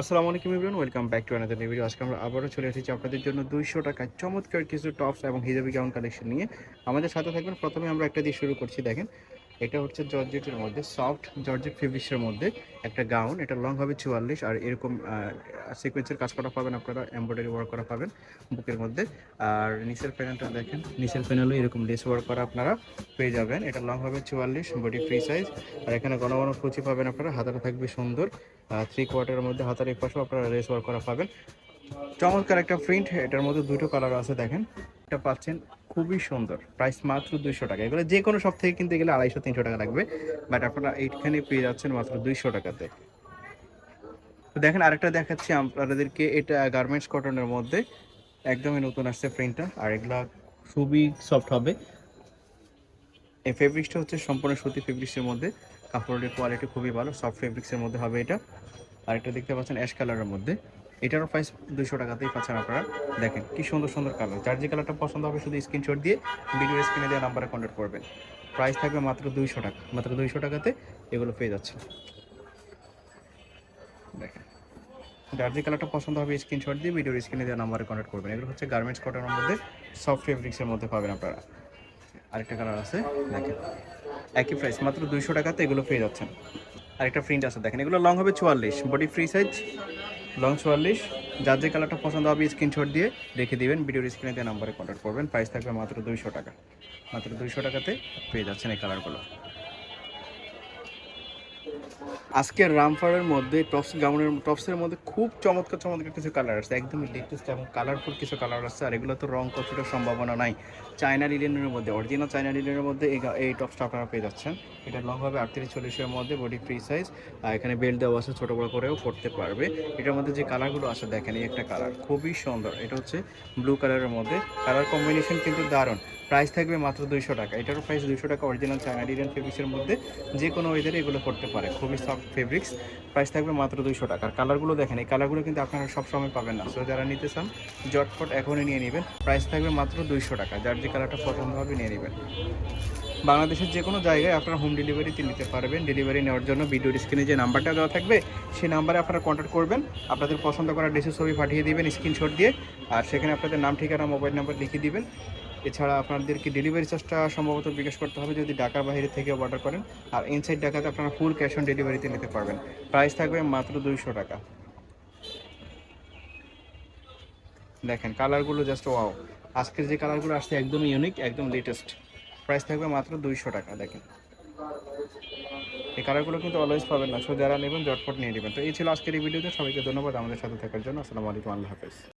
আসসালামু আলাইকুম ইবরান welcome back to another video আজকে আমরা আবারও চলে এসেছি আপনাদের জন্য দুইশো টাকায় চমৎকার কিছু টপস এবং হিজাবি গাউন কালেকশন নিয়ে। আমাদের সাথে থাকবেন, প্রথমে আমরা একটা দিয়ে শুরু করছি, দেখেন। এটা হচ্ছে জর্জেটের মধ্যে, সফট জর্জেট ফেব্রিক্সের মধ্যে একটা গাউন, এটা লং হবে চুয়াল্লিশ, আর এরকম সিকোয়েন্সের কাজ করা পাবেন আপনারা এমব্রয়ডারি ওয়ার্ক করা পাবেন বুকের মধ্যে। আর নিচের প্যানেলটা দেখেন, নিচের প্যানেলও এরকম লেস ওয়ার্ক করা আপনারা পেয়ে যাবেন। এটা লং হবে চুয়াল্লিশ বডি ফ্রি সাইজ আর এখানে ঘন ঘন কুচি পাবেন আপনারা, হাতাটা থাকবে সুন্দর থ্রি কোয়ার্টারের মধ্যে হাতার এক পাশেও আপনারা লেস ওয়ার্ক করা পাবেন। চমৎকার একটা প্রিন্ট এটার মধ্যে দুটো কালার আছে, দেখেন। এটা পাচ্ছেন খুবই সুন্দর। প্রাইস মাত্র দুইশো টাকা। এগুলো যে কোনো সব থেকে কিনতে গেলে আড়াইশো, তিনশো টাকা লাগবে। বাট আপনারা এইখানে পেয়ে যাচ্ছেন মাত্র দুইশো টাকাতে। তো দেখেন, আরেকটা দেখাচ্ছি আপনাদেরকে। এটা গার্মেন্টস কটনের মধ্যে। একদমই নতুন আসছে প্রিন্টটা আর এগুলা খুবই সফট হবে। এই ফেব্রিক্সটা হচ্ছে সম্পূর্ণ সুতি ফেব্রিক্সের মধ্যে। কাপড়ের কোয়ালিটি খুবই ভালো। সফট ফেব্রিক্সের মধ্যে হবে এটা। আর এটা দেখতে পাচ্ছেন অ্যাশ কালারের মধ্যে। এটারও প্রাইস দুশো টাকাতেই পাচ্ছেন আপনারা। দেখেন, কি সুন্দর সুন্দর কালার যার যে কালারটা পছন্দ হবে শুধু স্ক্রিনশট দিয়ে ভিডিও স্ক্রিনে দেওয়া নাম্বারে কন্ট্যাক্ট করবেন। প্রাইস থাকবে মাত্র দুইশো টাকা। মাত্র দুইশো টাকাতে এগুলো পেয়ে যাচ্ছে দেখেন, যার যে কালারটা পছন্দ হবে স্ক্রিনশট দিয়ে ভিডিওর স্ক্রিনে দেওয়া নাম্বারে কন্ট্যাক্ট করবেন। এগুলো হচ্ছে গার্মেন্টস কটনের মধ্যে সফট ফেব্রিক্সের মধ্যে পাবেন আপনারা। আরেকটা কালার আছে, দেখেন, একই প্রাইস মাত্র দুইশো টাকাতে এগুলো পেয়ে যাচ্ছেন। আরেকটা প্রিন্ট আছে, দেখেন, এগুলো লং হবে চুয়াল্লিশ বডি ফ্রি সাইজ লং চুয়াল্লিশ। যার যে কালারটা পছন্দ হবে স্ক্রিনশট দিয়ে রেখে দিবেন। ভিডিওর স্ক্রিনে দিয়ে নাম্বারে কন্ট্যাক্ট করবেন প্রাইস থাকবে মাত্র দুইশো টাকা। মাত্র দুইশো টাকাতে পেয়ে যাচ্ছেন এই কালারগুলো আজকের রামফারের মধ্যে, টপস গাউনের, টপসের মধ্যে খুব চমৎকার চমৎকার কিছু কালার আছে একদমই লেটেস্ট এবং কালারফুল কিছু কালার আছে আর এগুলো তো রং কতটা সম্ভাবনা নাই। চায়না লিলেনের মধ্যে অরিজিনাল চায়না লিলেনের মধ্যে এই এই টপসটা আপনারা পেয়ে যাচ্ছেন। এটা লং হবে আটত্রিশ চল্লিশের মধ্যে বডি ফ্রি সাইজ আর এখানে বেল্ট দেওয়া আছে ছোটো বড়ো করেও পড়তে পারবে। এটার মধ্যে যে কালারগুলো আছে, দেখেন এই একটা কালার খুবই সুন্দর। এটা হচ্ছে ব্লু কালারের মধ্যে। কালার কম্বিনেশন কিন্তু দারুণ। প্রাইস থাকবে মাত্র দুইশো টাকা। এটারও প্রাইস দুইশো টাকা অরিজিনাল চায়না লিলেন ফেব্রিক্সের মধ্যে যে কোনো ওয়েদারে এগুলো করতে পারে। খুবই সফট ফেব্রিক্স প্রাইস থাকবে মাত্র দুইশো টাকা। আর কালারগুলো দেখেন, এই কালারগুলো কিন্তু আপনারা সব সময় পাবেন না। সো যারা নিতে চান জটফট এখনই নিয়ে নেবেন। প্রাইস থাকবে মাত্র দুইশো টাকা। যার যে কালারটা পছন্দ হবে নিয়ে নেবেন। বাংলাদেশের যে কোনো জায়গায় আপনারা হোম ডেলিভারিতে নিতে পারবেন। ডেলিভারি নেওয়ার জন্য ভিডিও স্ক্রিনে যে নাম্বারটা দেওয়া থাকবে, সেই নাম্বারে আপনারা কন্ট্যাক্ট করবেন। আপনাদের পছন্দ করা ড্রেসের ছবি পাঠিয়ে দিবেন স্ক্রিনশট দিয়ে। আর সেখানে আপনাদের নাম, ঠিকানা মোবাইল নাম্বার লিখে দিবেন। এছাড়া আপনাদেরকে ডেলিভারি চার্জটা সম্ভবত বিকাশ করতে হবে যদি ঢাকার বাইরে থেকে অর্ডার করেন। আর ইনসাইড ঢাকাতে আপনারা ফুল ক্যাশ অন ডেলিভারিতে নিতে পারবেন। প্রাইস থাকবে মাত্র দুইশো টাকা। দেখেন কালারগুলো জাস্ট ওয়াও আজকের যে কালারগুলো আসছে একদম ইউনিক একদম লেটেস্ট প্রাইস থাকবে মাত্র দুইশো টাকা, দেখেন। এই কালারগুলো কিন্তু অলওয়েজ পাবেন না। সো যারা নেবেন জটপট নিয়ে নেবেন। তো এই ছিল আজকের এই ভিডিওতে। সবাইকে ধন্যবাদ আমাদের সাথে থাকার জন্য। আসসালামু আলাইকুম, আল্লাহ হাফেজ।